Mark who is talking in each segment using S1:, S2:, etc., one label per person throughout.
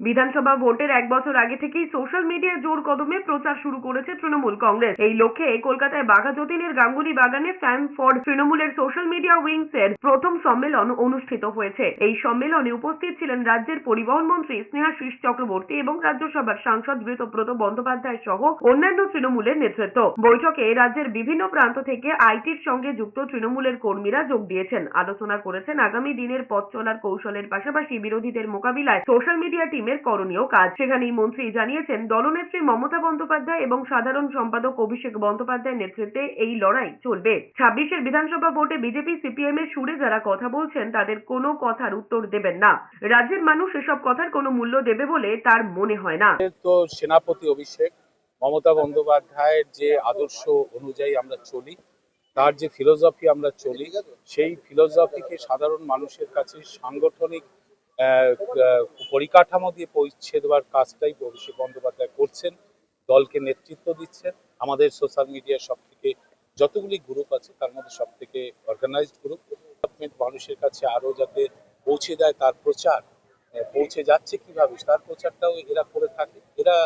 S1: বিধানসভা ভোটের এক বছর আগে থেকেই সোশ্যাল মিডিয়া জোর কদমে প্রচার শুরু করেছে তৃণমূল কংগ্রেস। এই লক্ষ্যে কলকাতায় বাঘা যতীনের গাঙ্গুলি বাগানে ফ্যান ফর তৃণমূলের সোশ্যাল মিডিয়া উইংস এর প্রথম সম্মেলন অনুষ্ঠিত হয়েছে। এই সম্মেলনে উপস্থিত ছিলেন রাজ্যের পরিবহন মন্ত্রী স্নেহাশিস চক্রবর্তী এবং রাজ্যসভার সাংসদ ঋতব্রত বন্দ্যোপাধ্যায় সহ অন্যান্য তৃণমূলের নেতৃত্ব। বৈঠকে রাজ্যের বিভিন্ন প্রান্ত থেকে আইটির সঙ্গে যুক্ত তৃণমূলের কর্মীরা যোগ দিয়েছেন। আলোচনা করেছেন আগামী দিনের পথ চলার কৌশলের পাশাপাশি বিরোধীদের মোকাবিলায় সোশ্যাল মিডিয়া টিমের করণীয় কাজ। সেখানেই মন্ত্রী জানিয়েছেন, দলনেত্রী মমতা বন্দ্যোপাধ্যায় এবং সাধারণ সম্পাদক অভিষেক বন্দ্যোপাধ্যায়ের নেতৃত্বে এই লড়াই চলবে। ছাব্বিশের বিধানসভা ভোটে বিজেপি সিপিএম এর সুরে যারা কথা বলছেন, তাদের কোনো কথার উত্তর দেবেন না। রাজ্যের মানুষ এসব কথার কোনো মূল্য দেবে বলে তার মনে হয় না।
S2: তো সেনাপতি অভিষেক, মমতা বন্দ্যোপাধ্যায়ের যে আদর্শ অনুযায়ী আমরা চলি, তার যে ফিলোসফি আমরা চলি, সেই ফিলোসফিকে সাধারণ মানুষের কাছে সাংগঠনিক পরিকাঠামো দিয়ে পৌঁছে দেওয়ার কাজটাই অভিষেক বন্দ্যোপাধ্যায় করছেন, দলকে নেতৃত্ব দিচ্ছেন। আমাদের সোশ্যাল মিডিয়ার সব থেকে যতগুলি গ্রুপ আছে, তার মধ্যে সব থেকে অর্গানাইজড গ্রুপ মানুষের কাছে আরও যাতে পৌঁছে দেয় তার প্রচার পৌঁছে যাচ্ছে কীভাবে, তার প্রচারটাও এরা করে থাকে। এরা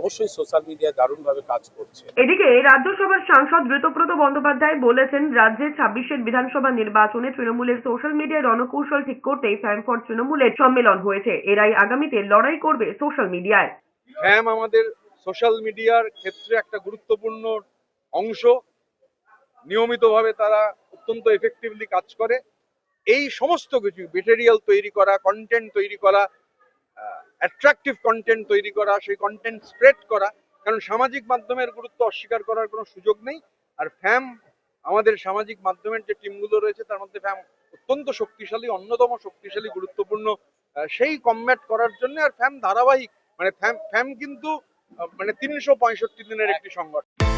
S2: অবশ্যই সোশ্যাল মিডিয়া দারুণভাবে কাজ করছে।
S1: এদিকে রাজ্যসভার সাংসদ ঋতব্রত বন্দ্যোপাধ্যায় বলেছেন রাজ্যে ছাব্বিশের বিধানসভা নির্বাচনে তৃণমূলের সোশ্যাল মিডিয়ার রণকৌশল ঠিক করতেই ফ্যান ফর তৃণমূলের সম্মেলন হয়েছে। এরাই আগামীতে লড়াই করবে সোশ্যাল মিডিয়ায়।
S3: ফ্যাম আমাদের সোশ্যাল মিডিয়ার ক্ষেত্রে একটা গুরুত্বপূর্ণ অংশ। নিয়মিতভাবে তারা অত্যন্ত এফেক্টিভলি কাজ করে। এই সমস্ত কিছু মেটেরিয়াল তৈরি করা কন্টেন্ট তৈরি করা অ্যাট্রাকটিভ কন্টেন্ট তৈরি করা, সেই কন্টেন্ট স্প্রেড করা, কারণ সামাজিক মাধ্যমের গুরুত্ব অস্বীকার করার কোনো সুযোগ নেই। আর ফ্যাম আমাদের সামাজিক মাধ্যমের যে টিমগুলো রয়েছে, তার মধ্যে ফ্যাম অত্যন্ত শক্তিশালী, অন্যতম শক্তিশালী, গুরুত্বপূর্ণ সেই কমব্যাট করার জন্য আর ফ্যাম ধারাবাহিক মানে ফ্যাম ফ্যাম কিন্তু মানে তিনশো পঁয়ষট্টি দিনের একটি সংগঠন।